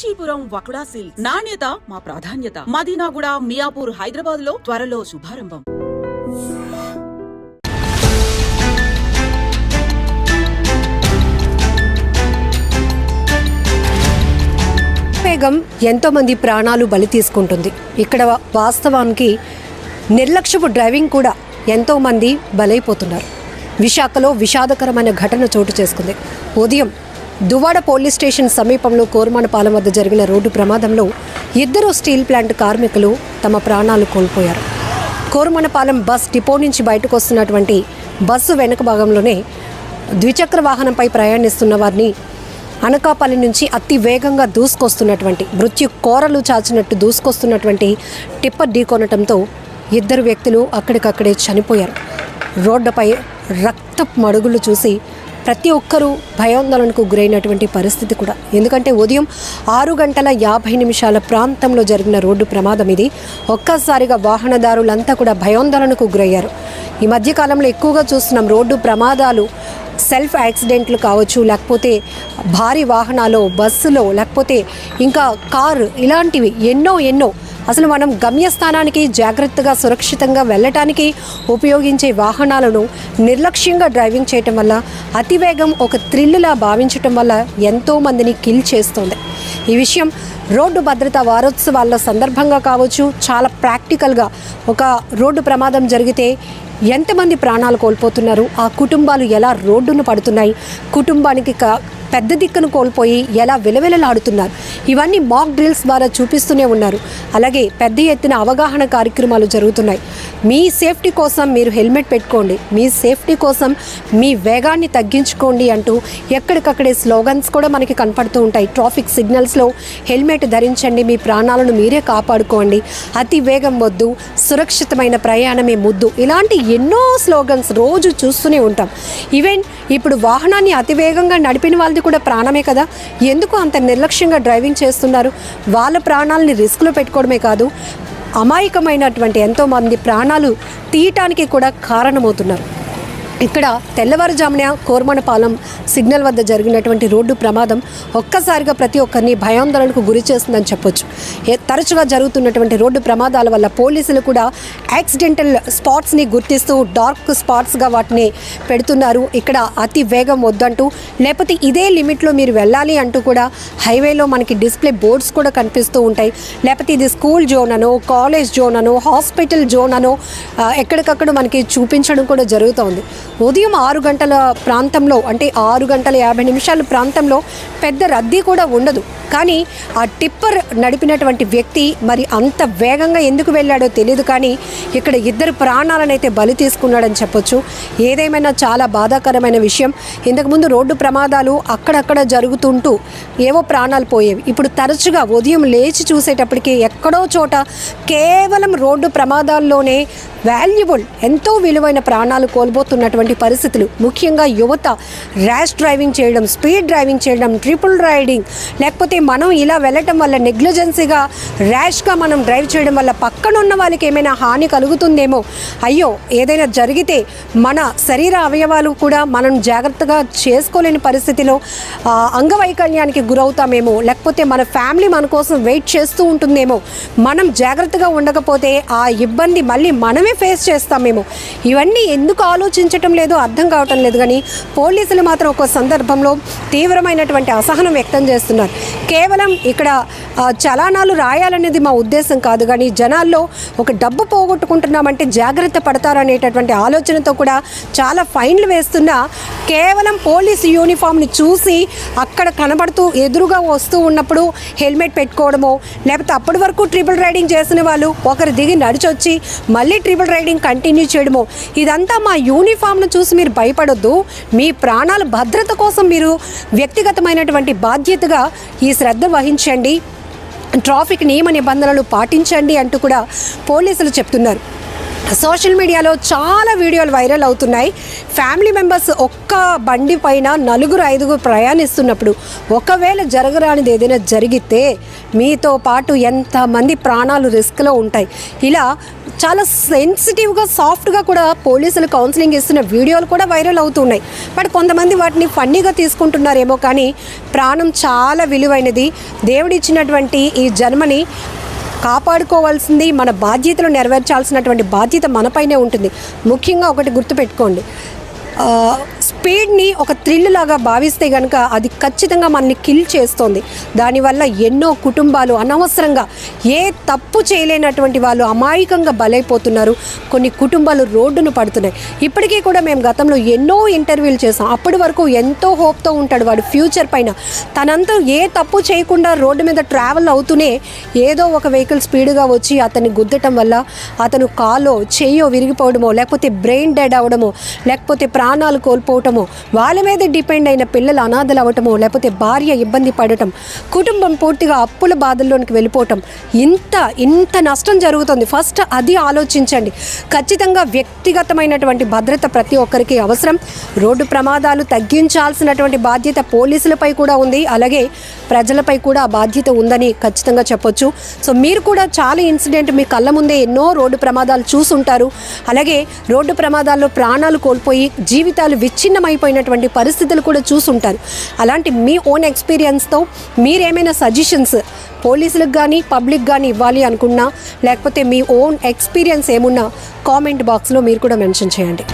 Kanchipuram వకుడా silks. నాణ్యత మా ప్రాధాన్యత. మదీనాగుడ మియాపూర్ హైదరాబాద్లో త్వరలో శుభారంభం. వేగం ఎంతో మంది ప్రాణాలు బలి తీసుకుంటుంది. ఇక్కడ వాస్తవానికి నిర్లక్ష్యపు డ్రైవింగ్ కూడా ఎంతో మంది బలైపోతున్నారు. విశాఖలో విషాదకరమైన ఘటన చోటు చేసుకుంది. ఉదయం దువ్వాడ పోలీస్ స్టేషన్ సమీపంలో కోరమానపాలెం వద్ద జరిగిన రోడ్డు ప్రమాదంలో ఇద్దరు స్టీల్ ప్లాంట్ కార్మికులు తమ ప్రాణాలు కోల్పోయారు. కోరుమనపాలెం బస్ డిపో నుంచి బయటకు వస్తున్నటువంటి బస్సు వెనుక భాగంలోనే ద్విచక్ర వాహనంపై ప్రయాణిస్తున్న వారిని అనకాపల్లి నుంచి అతి వేగంగా దూసుకొస్తున్నటువంటి మృత్యు కోరలు చాచినట్టు దూసుకొస్తున్నటువంటి టిప్పర్ ఢీకొనటంతో ఇద్దరు వ్యక్తులు అక్కడికక్కడే చనిపోయారు. రోడ్డుపై రక్త మడుగులు చూసి ప్రతి ఒక్కరూ భయాందోళనకు గురైనటువంటి పరిస్థితి కూడా. ఎందుకంటే ఉదయం ఆరు గంటల యాభై నిమిషాల ప్రాంతంలో జరిగిన రోడ్డు ప్రమాదం ఇది. ఒక్కసారిగా వాహనదారులంతా కూడా భయాందోళనకు గురయ్యారు. ఈ మధ్యకాలంలో ఎక్కువగా చూస్తున్నాం రోడ్డు ప్రమాదాలు సెల్ఫ్ యాక్సిడెంట్లు కావచ్చు లేకపోతే భారీ వాహనాలు బస్సులో లేకపోతే ఇంకా కారు ఇలాంటివి ఎన్నో ఎన్నో అసలు మనం గమ్యస్థానానికి జాగ్రత్తగా సురక్షితంగా వెళ్ళటానికి ఉపయోగించే వాహనాలను నిర్లక్ష్యంగా డ్రైవింగ్ చేయటం వల్ల అతివేగం ఒక థ్రిల్లా భావించటం వల్ల ఎంతో మందిని కిల్ చేస్తోంది. ఈ విషయం రోడ్డు భద్రతా వారోత్సవాల సందర్భంగా కావచ్చు చాలా ప్రాక్టికల్గా ఒక రోడ్డు ప్రమాదం జరిగితే ఎంతమంది ప్రాణాలు కోల్పోతున్నారు ఆ కుటుంబాలు ఎలా రోడ్డును పడుతున్నాయి కుటుంబానికి క- పెద్ద దిక్కును కోల్పోయి ఎలా విలవిలలాడుతున్నారు. ఇవన్నీ మాక్ డ్రిల్స్ ద్వారా చూపిస్తూనే ఉన్నారు. అలాగే పెద్ద ఎత్తున అవగాహన కార్యక్రమాలు జరుగుతున్నాయి. మీ సేఫ్టీ కోసం మీరు హెల్మెట్ పెట్టుకోండి. మీ సేఫ్టీ కోసం మీ వేగాన్ని తగ్గించుకోండి అంటూ ఎక్కడికక్కడే స్లోగన్స్ కూడా మనకి కనపడుతూ ఉంటాయి. ట్రాఫిక్ సిగ్నల్స్లో హెల్మెట్ ధరించండి. మీ ప్రాణాలను మీరే కాపాడుకోండి. అతి వేగం వద్దు. సురక్షితమైన ప్రయాణమే ముద్దు. ఇలాంటి ఎన్నో స్లోగన్స్ రోజు చూస్తూనే ఉంటాం. ఈవెన్ ఇప్పుడు వాహనాన్ని అతివేగంగా నడిపిన వాళ్ళది కూడా ప్రాణమే కదా? ఎందుకు అంత నిర్లక్ష్యంగా డ్రైవింగ్ చేస్తున్నారు? వాళ్ళ ప్రాణాలని రిస్క్లో పెట్టుకోవడమే కాదు అమాయకమైనటువంటి ఎంతోమంది ప్రాణాలు తీయటానికి కూడా కారణమవుతున్నారు. ఇక్కడ తెల్లవారుజామున కోరమనపాలెం సిగ్నల్ వద్ద జరిగినటువంటి రోడ్డు ప్రమాదం ఒక్కసారిగా ప్రతి ఒక్కరిని భయాందోళనకు గురి చేస్తుందని చెప్పొచ్చు. తరచుగా జరుగుతున్నటువంటి రోడ్డు ప్రమాదాల వల్ల పోలీసులు కూడా యాక్సిడెంటల్ స్పాట్స్ని గుర్తిస్తూ డార్క్ స్పాట్స్గా వాటిని పెడుతున్నారు. ఇక్కడ అతి వేగం వద్దంటూ లేకపోతే ఇదే లిమిట్లో మీరు వెళ్ళాలి అంటూ కూడా హైవేలో మనకి డిస్ప్లే బోర్డ్స్ కూడా కనిపిస్తూ ఉంటాయి. లేకపోతే ఇది స్కూల్ జోన్ అనో కాలేజ్ జోన్ అనో హాస్పిటల్ జోన్ అనో ఎక్కడికక్కడ మనకి చూపించడం కూడా జరుగుతోంది. ఉదయం ఆరు గంటల ప్రాంతంలో అంటే ఆరు గంటల యాభై నిమిషాల ప్రాంతంలో పెద్ద రద్దీ కూడా ఉండదు. కానీ ఆ టిప్పర్ నడిపినటువంటి వ్యక్తి మరి అంత వేగంగా ఎందుకు వెళ్ళాడో తెలియదు కానీ ఇక్కడ ఇద్దరు ప్రాణాలనైతే బలి తీసుకున్నాడని చెప్పొచ్చు. ఏదేమైనా చాలా బాధాకరమైన విషయం. ఇంతకుముందు రోడ్డు ప్రమాదాలు అక్కడక్కడ జరుగుతుంటూ ఏవో ప్రాణాలు పోయేవి. ఇప్పుడు తరచుగా ఉదయం లేచి చూసేటప్పటికి ఎక్కడో చోట కేవలం రోడ్డు ప్రమాదాల్లోనే వాల్యుబుల్ ఎంతో విలువైన ప్రాణాలు కోల్పోతున్నటువంటి పరిస్థితులు. ముఖ్యంగా యువత ర్యాష్ డ్రైవింగ్ చేయడం స్పీడ్ డ్రైవింగ్ చేయడం ట్రిపుల్ రైడింగ్ లేకపోతే మనం ఇలా వెళ్ళటం వల్ల నెగ్లిజెన్సీగా ర్యాష్గా మనం డ్రైవ్ చేయడం వల్ల పక్కన ఉన్న వాళ్ళకి ఏమైనా హాని కలుగుతుందేమో? అయ్యో ఏదైనా జరిగితే మన శరీర అవయవాలు కూడా మనం జాగ్రత్తగా చేసుకోలేని పరిస్థితిలో అంగవైకల్యానికి గురవుతామేమో? లేకపోతే మన ఫ్యామిలీ మన కోసం వెయిట్ చేస్తూ ఉంటుందేమో? మనం జాగ్రత్తగా ఉండకపోతే ఆ ఇబ్బంది మళ్ళీ మనమే ఫేస్ చేస్తామేమో? ఇవన్నీ ఎందుకు ఆలోచించటం లేదు అర్థం కావటం లేదు. కానీ పోలీసులు మాత్రం ఒక సందర్భంలో తీవ్రమైనటువంటి అసహనం వ్యక్తం చేస్తున్నారు. కేవలం ఇక్కడ చలానాలు రాయాలనేది మా ఉద్దేశం కాదు. కానీ జనాల్లో ఒక డబ్బు పోగొట్టుకుంటున్నామంటే జాగ్రత్త పడతారనేటటువంటి ఆలోచనతో కూడా చాలా ఫైన్లు వేస్తున్నా కేవలం పోలీసు యూనిఫామ్ని చూసి అక్కడ కనబడుతూ ఎదురుగా వస్తూ ఉన్నప్పుడు హెల్మెట్ పెట్టుకోవడమో లేకపోతే అప్పటి వరకు ట్రిపుల్ రైడింగ్ చేసిన వాళ్ళు ఒకరు దిగి నడిచొచ్చి మళ్ళీ ట్రిపుల్ రైడింగ్ కంటిన్యూ చేయడమో ఇదంతా మా యూనిఫామ్ యూనిఫామ్ను చూసి మీరు భయపడొద్దు. మీ ప్రాణాల భద్రత కోసం మీరు వ్యక్తిగతమైనటువంటి బాధ్యతగా ఈ శ్రద్ధ వహించండి. ట్రాఫిక్ నియమ నిబంధనలు పాటించండి అంటూ కూడా పోలీసులు చెప్తున్నారు. సోషల్ మీడియాలో చాలా వీడియోలు వైరల్ అవుతున్నాయి. ఫ్యామిలీ మెంబర్స్ ఒక్క బండి పైన నలుగురు ఐదుగురు ప్రయాణిస్తున్నప్పుడు ఒకవేళ జరగరానిది ఏదైనా జరిగితే మీతో పాటు ఎంతమంది ప్రాణాలు రిస్క్లో ఉంటాయి. ఇలా చాలా సెన్సిటివ్గా సాఫ్ట్గా కూడా పోలీసులు కౌన్సిలింగ్ ఇస్తున్న వీడియోలు కూడా వైరల్ అవుతున్నాయి. బట్ కొంతమంది వాటిని ఫన్నీగా తీసుకుంటున్నారేమో కానీ ప్రాణం చాలా విలువైనది. దేవుడిచ్చినటువంటి ఈ జన్మని కాపాడుకోవాల్సింది మన బాధ్యతలు నెరవేర్చాల్సినటువంటి బాధ్యత మనపైనే ఉంటుంది. ముఖ్యంగా ఒకటి గుర్తుపెట్టుకోండి. స్పీడ్ని ఒక థ్రిల్ లాగా భావిస్తే కనుక అది ఖచ్చితంగా మనల్ని కిల్ చేస్తోంది. దానివల్ల ఎన్నో కుటుంబాలు అనవసరంగా ఏ తప్పు చేయలేనటువంటి వాళ్ళు అమాయకంగా బలైపోతున్నారు. కొన్ని కుటుంబాలు రోడ్డును పడుతున్నాయి. ఇప్పటికీ కూడా మేము గతంలో ఎన్నో ఇంటర్వ్యూలు చేసాం అప్పటి వరకు ఎంతో హోప్తో ఉంటాడు వాడు ఫ్యూచర్ పైన. తనంతా ఏ తప్పు చేయకుండా రోడ్డు మీద ట్రావెల్ అవుతూనే ఏదో ఒక వెహికల్ స్పీడ్గా వచ్చి అతన్ని గుద్దటం వల్ల అతను కాలో చెయ్యో విరిగిపోవడమో లేకపోతే బ్రెయిన్ డెడ్ అవడమో లేకపోతే ప్రాణాలు కోల్పోవడం అవటమో వాళ్ళ మీద డిపెండ్ అయిన పిల్లలు అనాథలు అవటమో లేకపోతే భార్య ఇబ్బంది పడటం కుటుంబం పూర్తిగా అప్పుల బాధల్లోనికి వెళ్ళిపోవటం ఇంత ఇంత నష్టం జరుగుతుంది. ఫస్ట్ అది ఆలోచించండి. ఖచ్చితంగా వ్యక్తిగతమైనటువంటి భద్రత ప్రతి ఒక్కరికి అవసరం. రోడ్డు ప్రమాదాలు తగ్గించాల్సినటువంటి బాధ్యత పోలీసులపై కూడా ఉంది. అలాగే ప్రజలపై కూడా బాధ్యత ఉందని ఖచ్చితంగా చెప్పొచ్చు. సో మీరు కూడా చాలా ఇన్సిడెంట్ మీ కళ్ళ ముందే ఎన్నో రోడ్డు ప్రమాదాలు చూసుంటారు. అలాగే రోడ్డు ప్రమాదాల్లో ప్రాణాలు కోల్పోయి జీవితాలు విచ్ఛిన్నమైపోయినటువంటి పరిస్థితులు కూడా చూసుంటారు. అలాంటి మీ ఓన్ ఎక్స్పీరియన్స్తో మీరేమైనా సజెషన్స్ పోలీసులకు కానీ పబ్లిక్ కానీ ఇవ్వాలి అనుకున్నా లేకపోతే మీ ఓన్ ఎక్స్పీరియన్స్ ఏమున్నా కామెంట్ బాక్స్లో మీరు కూడా మెన్షన్ చేయండి.